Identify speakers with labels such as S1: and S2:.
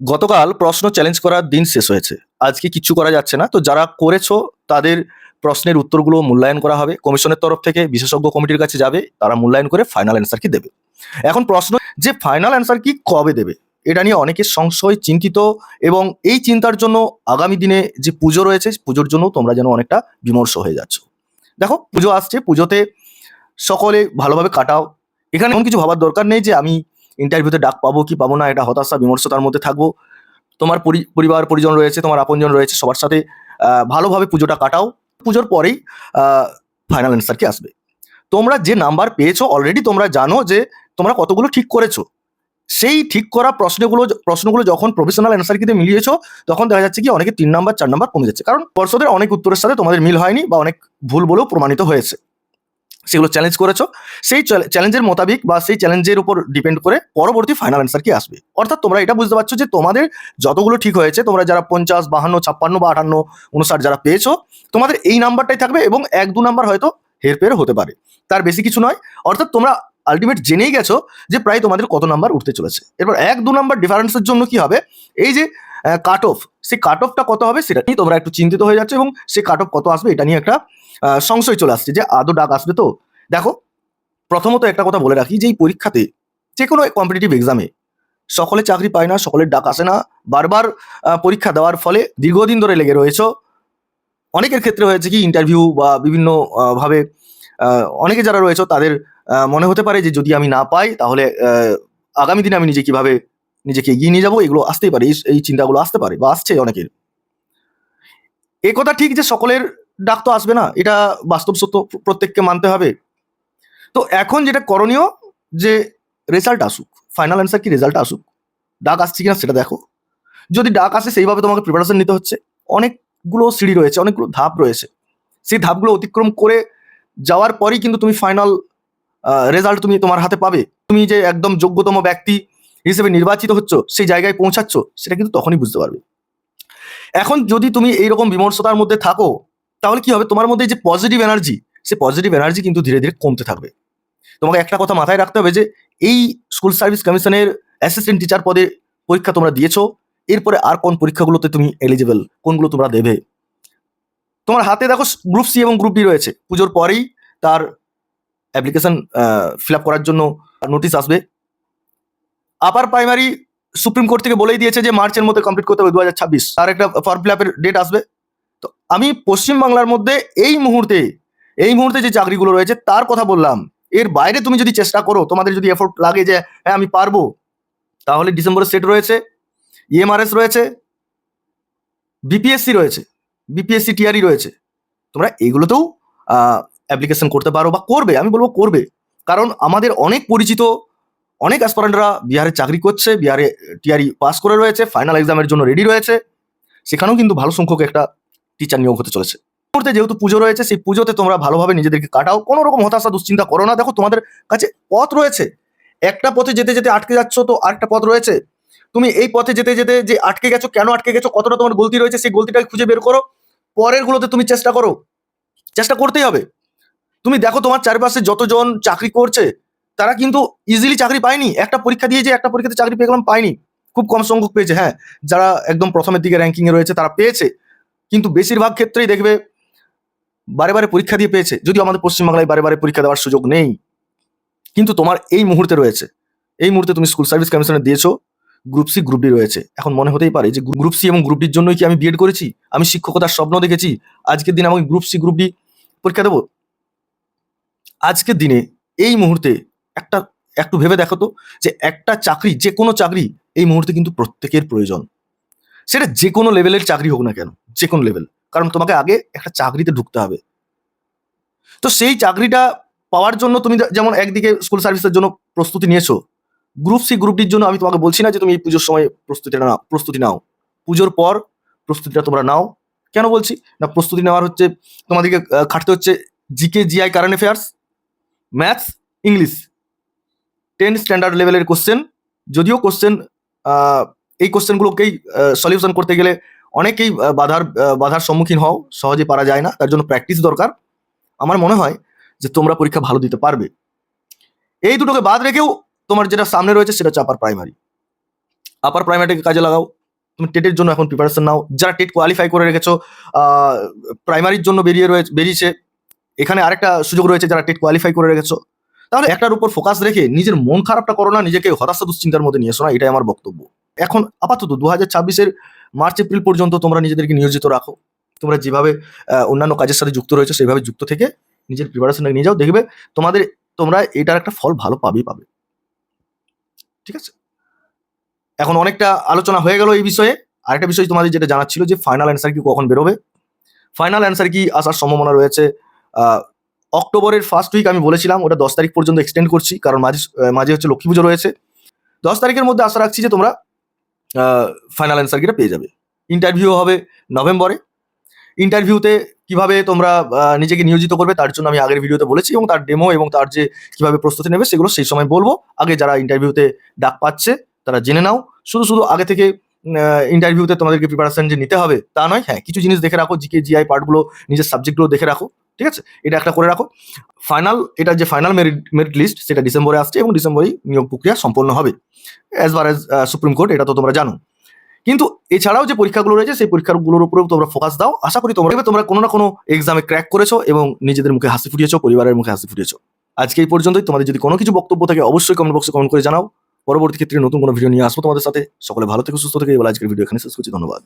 S1: গতকাল প্রশ্ন চ্যালেঞ্জ করার দিন শেষ হয়েছে। আজকে কিচ্ছু করা যাচ্ছে না। তো যারা করেছ, তাদের প্রশ্নের উত্তরগুলো মূল্যায়ন করা হবে। কমিশনের তরফ থেকে বিশেষজ্ঞ কমিটির কাছে যাবে। তারা মূল্যায়ন করে ফাইনাল অ্যান্সার কি দেবে। এখন প্রশ্ন, যে ফাইনাল অ্যান্সার কি কবে দেবে? এটা নিয়ে অনেকের সংশয়, চিন্তিত এবং এই চিন্তার জন্য আগামী দিনে যে পুজো রয়েছে, পুজোর জন্য তোমরা যেন অনেকটা বিমর্ষ হয়ে যাচ্ছ। দেখো, পুজো আসছে। পুজোতে সকলে ভালোভাবে কাটাও। এখানে এমন কিছু ভাবার দরকার নেই যে আমি ইন্টারভিউতে ডাক পাবো কি পাবো না, এটা হতাশা, বিমর্ষতার মধ্যে থাকব। তোমার পরি- পরিবার, পরিজন রয়েছে, তোমার আপনজন রয়েছে, সবার সাথে ভালোভাবে পুজোটা কাটাও। পুজোর পরেই ফাইনাল অ্যান্সার কি আসবে? তোমরা যে নাম্বার পেয়েছ অলরেডি তোমরা জানো যে তোমরা কতগুলো ঠিক করেছ। সেই ঠিক করা প্রশ্নগুলো প্রশ্নগুলো যখন প্রফেশনাল অ্যান্সার কিতে মিলিয়েছো, তখন দেখা যাচ্ছে কি অনেকে তিন নাম্বার চার নাম্বার কমে যাচ্ছে। কারণ পর্ষদের অনেক উত্তরের সাথে তোমাদের মিল হয়নি বা অনেক ভুল বলেও প্রমাণিত হয়েছে। সেগুলো চ্যালেঞ্জ করেছ, সেই চ্যালেঞ্জের মোতাবিক বা সেই চ্যালেঞ্জের উপর ডিপেন্ড করে পরবর্তী ফাইনাল অ্যান্সার কি আসবে। অর্থাৎ তোমরা এটা বুঝতে পারছ যে তোমাদের যতগুলো ঠিক হয়েছে, তোমরা যারা পঞ্চাশ, বাহান্ন, ছাপ্পান্ন বা আটান্ন উনষাট যারা পেয়েছ, তোমাদের এই নাম্বারটাই থাকবে এবং এক দু নাম্বার হয়তো হেরফের হতে পারে। তার বেশি কিছু নয়। অর্থাৎ তোমরা আলটিমেট জেনেই গেছো যে প্রায় তোমাদের কত নাম্বার উঠতে চলেছে। এরপর এক দু নাম্বার ডিফারেন্সের জন্য কি হবে? এই যে কাট অফ সেই কাট অফটা কত হবে সেটা নিয়ে তোমরা একটু চিন্তিত হয়ে যাচ্ছে এবং সেই কাট অফ কত আসবে এটা নিয়ে একটা সংশয় চলে আসছে যে আদৌ ডাক আসবে তো। দেখো প্রথমত একটা কথা বলে রাখি যে এই পরীক্ষাতে যে কোনো কম্পিটিটিভ এক্সামে সকলে চাকরি পায় না সকলের ডাক আসে না। বারবার পরীক্ষা দেওয়ার ফলে দীর্ঘদিন ধরে লেগে রয়েছে। অনেকের ক্ষেত্রে হয়েছে কি ইন্টারভিউ বা বিভিন্ন আহ, ভাবে অনেকে যারা রয়েছে তাদের মনে হতে পারে যে যদি আমি না পাই তাহলে আগামী দিনে আমি নিজে কীভাবে নিজেকে এগিয়ে নিয়ে যাব, এগুলো আসতেই পারে, এই- চিন্তাগুলো আসতে পারে বা আসছে অনেকের। এ কথা ঠিক যে সকলের ডাক তো আসবে না, এটা বাস্তব সত্য প্রত্যেককে মানতে হবে। তো এখন যেটা করণীয় যে রেজাল্ট আসুক ফাইনাল অ্যান্সার কি রেজাল্ট আসুক, ডাক আসছে কিনা সেটা দেখো। যদি ডাক আসে সেইভাবে তোমাকে প্রিপারেশন নিতে হচ্ছে। অনেকগুলো সিঁড়ি রয়েছে, অনেকগুলো ধাপ রয়েছে। সেই ধাপগুলো অতিক্রম করে যাওয়ার পরেই কিন্তু তুমি ফাইনাল রেজাল্ট তুমি তোমার হাতে পাবে। তুমি যে একদম যোগ্যতম ব্যক্তি হিসেবে নির্বাচিত হচ্ছ, সেই জায়গায় পৌঁছাচ্ছ, সেটা কিন্তু তখনই বুঝতে পারবে। এখন যদি তুমি এইরকম বিমর্ষতার মধ্যে থাকো, তাহলে কি হবে? তোমার মধ্যে যে পজিটিভ এনার্জি সে পজিটিভ এনার্জি কিন্তু ধীরে ধীরে কমতে থাকবে। তোমাকে একটা কথা মাথায় রাখতে হবে যে, এই স্কুল সার্ভিস কমিশনের অ্যাসিস্ট্যান্ট টিচার পদে পরীক্ষা তোমরা দিয়েছ, এরপরে আর কোন পরীক্ষাগুলোতে তুমি এলিজিবল কোনগুলো তোমরা দেবে? তোমার হাতে দেখো গ্রুপ সি এবং গ্রুপ ডি রয়েছে। পুজোর পরেই তার অ্যাপ্লিকেশন ফিল করার জন্য নোটিশ আসবে। আপার প্রাইমারি সুপ্রিম কোর্ট থেকে বলেই দিয়েছে যে মার্চের মধ্যে কমপ্লিট করতে হবে দু হাজার ছাব্বিশ। তার একটা ফর্ম ফিল আপের ডেট আসবে। তো আমি পশ্চিমবাংলার মধ্যে এই মুহূর্তে এই মুহূর্তে যে চাকরিগুলো রয়েছে, তার কথা বললাম। এর বাইরে তুমি যদি চেষ্টা করো, তোমাদের যদি এফোর্ট লাগে যে হ্যাঁ আমি পারব, তাহলে ডিসেম্বরের সেট রয়েছে ইএমআরএস রয়েছে বিপিএসসি রয়েছে বিপিএসসি টিআরই রয়েছে। তোমরা এগুলোতেও অ্যাপ্লিকেশন করতে পারো বা করবে। আমি বলব করবে। কারণ আমাদের অনেক পরিচিত অনেক অ্যাসপারেন্টরা বিহারে চাকরি করছে, বিহারে টিআরই পাস করে রয়েছে ফাইনাল এক্সামের জন্য রেডি রয়েছে। সেখানেও কিন্তু ভালো সংখ্যক একটা টিচার নিয়োগ হতে চলেছে। মুহূর্তে যেহেতু পুজো রয়েছে, সেই পুজোতে তোমরা ভালোভাবে নিজেদেরকে কাটাও। কোনো রকম হতাশা, দুশ্চিন্তা করো না। দেখো, তোমাদের কাছে পথ রয়েছে। একটা পথে যেতে যেতে আটকে যাচ্ছ তো আরেকটা পথ রয়েছে। তুমি এই পথে যেতে যেতে যে আটকে গেছো, কেন আটকে গেছো, কতটা তোমার গলতি রয়েছে, সেই গলতিটাকে খুঁজে বের করো। পরের গুলোতে তুমি চেষ্টা করো। চেষ্টা করতেই হবে। তুমি দেখো, তোমার চারপাশে যতজন চাকরি করছে তারা কিন্তু ইজিলি চাকরি পায়নি। একটা পরীক্ষা দিয়ে যে একটা পরীক্ষাতে চাকরি পেয়ে গেলাম, পায়নি। খুব কম সংখ্যক পেয়েছে হ্যাঁ। যারা একদম প্রথমের দিকে র্যাঙ্কিং এ রয়েছে, তারা পেয়েছে। কিন্তু বেশিরভাগ ক্ষেত্রেই দেখবে, বারে বারে পরীক্ষা দিয়ে পেয়েছে। যদিও আমাদের পশ্চিমবাংলায় বারে বারে পরীক্ষা দেওয়ার সুযোগ নেই। কিন্তু তোমার এই মুহূর্তে রয়েছে। এই মুহূর্তে তুমি স্কুল সার্ভিস কমিশনে দিয়েছ গ্রুপ সি গ্রুপ ডি রয়েছে। এখন মনে হতেই পারে যে গ্রুপ সি এবং গ্রুপ ডির জন্যই কি আমি বিএড করেছি? আমি শিক্ষকতার স্বপ্ন দেখেছি। আজকের দিনে আমাকে গ্রুপ সি গ্রুপ ডি পরীক্ষা দেবো? আজকের দিনে এই মুহূর্তে একটা, একটু ভেবে দেখো তো, যে একটা চাকরি, যে কোনো চাকরি এই মুহূর্তে কিন্তু প্রত্যেকের প্রয়োজন। সেটা যে কোনো লেভেলের চাকরি হোক না কেন, যে কোনো লেভেল কারণ তোমাকে আগে একটা চাকরিতে ঢুকতে হবে। তো সেই চাকরিটা পাওয়ার জন্য তুমি যেমন একদিকে স্কুল সার্ভিসের জন্য প্রস্তুতি নিয়েছো গ্রুপ সি গ্রুপ ডির জন্য আমি তোমাকে বলছি না যে তুমি এই পুজোর সময় প্রস্তুতিটা নাও, প্রস্তুতি নাও। পুজোর পর প্রস্তুতিটা তোমরা নাও। কেন বলছি? না, প্রস্তুতি নেওয়ার হচ্ছে তোমাদেরকে খাটতে হচ্ছে GK GI current affairs maths English ten standard লেভেলের কোশ্চেন যদিও কোশ্চেন এই কোশ্চেনগুলোকেই সলিউশন করতে গেলে অনেকেই বাধার বাধার সম্মুখীন হও, সহজে পারা যায় না, তার জন্য প্র্যাকটিস দরকার। আমার মনে হয় যে তোমরা পরীক্ষা ভালো দিতে পারবে। এই দুটোকে বাদ রেখেও তোমার যেটা সামনে রয়েছে সেটা হচ্ছে আপার প্রাইমারি আপার প্রাইমারিকে কাজে লাগাও, তুমি টেটের জন্য এখন প্রিপারেশন নাও। যারা টেট কোয়ালিফাই করে রেখেছো প্রাইমারির জন্য বেরিয়ে রয়েছে বেরিয়েছে, এখানে আরেকটা সুযোগ রয়েছে যারা টেট কোয়ালিফাই করে রেখেছো। তাহলে একটার উপর ফোকাস রেখে নিজের মন খারাপটা করো না, নিজেকে হতাশা, দুশ্চিন্তার মধ্যে নিয়ে এসো না, এটাই আমার বক্তব্য। এখন আপাতত দু হাজার ছাব্বিশের মার্চ, এপ্রিল পর্যন্ত তোমরা নিজেদেরকে নিয়োজিত রাখো। তোমরা যেভাবে অন্যান্য কাজের সাথে যুক্ত রয়েছে সেইভাবে যুক্ত থেকে নিজের প্রিপারেশনটা নিয়ে যাও, দেখবে তোমাদের, তোমরা এটার একটা ফল ভালো পাবেই পাবে। ঠিক আছে? এখন অনেকটা আলোচনা হয়ে গেল এই বিষয়ে। আরেকটা বিষয় তোমাদের যেটা জানার ছিল যে ফাইনাল অ্যান্সার কি কখন বেরোবে? ফাইনাল অ্যান্সার কি আসার সম্ভাবনা রয়েছে? অক্টোবরের ফার্স্ট উইক আমি বলেছিলাম, ওটা দশ তারিখ পর্যন্ত এক্সটেন্ড করছি, কারণ মাঝে মাঝে হচ্ছে লক্ষ্মী পুজো রয়েছে। দশ তারিখের মধ্যে আশা রাখছি যে তোমরা ফাইনাল অ্যান্সার কিটা পেয়ে যাবে। ইন্টারভিউ হবে নভেম্বরে। ইন্টারভিউতে কীভাবে তোমরা নিজেকে নিয়োজিত করবে, তার জন্য আমি আগের ভিডিওতে বলেছি, এবং তার ডেমো এবং তার যে কীভাবে প্রস্তুতি নেবে, সেগুলো সেই সময় বলব। আগে যারা ইন্টারভিউতে ডাক পাচ্ছে, তারা জেনে নাও। শুধু শুধু আগে থেকে ইন্টারভিউতে তোমাদেরকে প্রিপারেশন যে নিতে হবে, তা নয়। হ্যাঁ কিছু জিনিস দেখে রাখো জিকে জিআই পার্টগুলো নিজের সাবজেক্টগুলো দেখে রাখো। ঠিক আছে? এটা একটা করে রাখো। ফাইনাল এটা যে ফাইনাল মেরিট মেরিট লিস্ট সেটা ডিসেম্বরে আসছে এবং ডিসেম্বরেই নিয়োগ প্রক্রিয়া সম্পন্ন হবে। As per as Supreme Court এটা তো তোমরা জানো। কিন্তু এছাড়াও যে পরীক্ষাগুলো রয়েছে, সেই পরীক্ষাগুলোর উপরেও তোমরা ফোকাস দাও। আশা করি তোমরা তোমরা কোনো না কোনো এক্সামে ক্র্যাক করেছ এবং নিজেদের মুখে হাসি ফুটিয়েছো, পরিবারের মুখে হাসি ফুটিয়েছো। আজকে এই পর্যন্তই। তোমাদের যদি কোনো কিছু বক্তব্য থাকে, অবশ্যই কমেন্ট বক্সে কমেন্ট করে জানাও। পরবর্তী ক্ষেত্রে নতুন কোনো ভিডিও নিয়ে আসব তোমাদের সাথে। সকলে ভালো থেকে, সুস্থ থেকে। বলে আজকের ভিডিও এখানে শেষ করছি। ধন্যবাদ।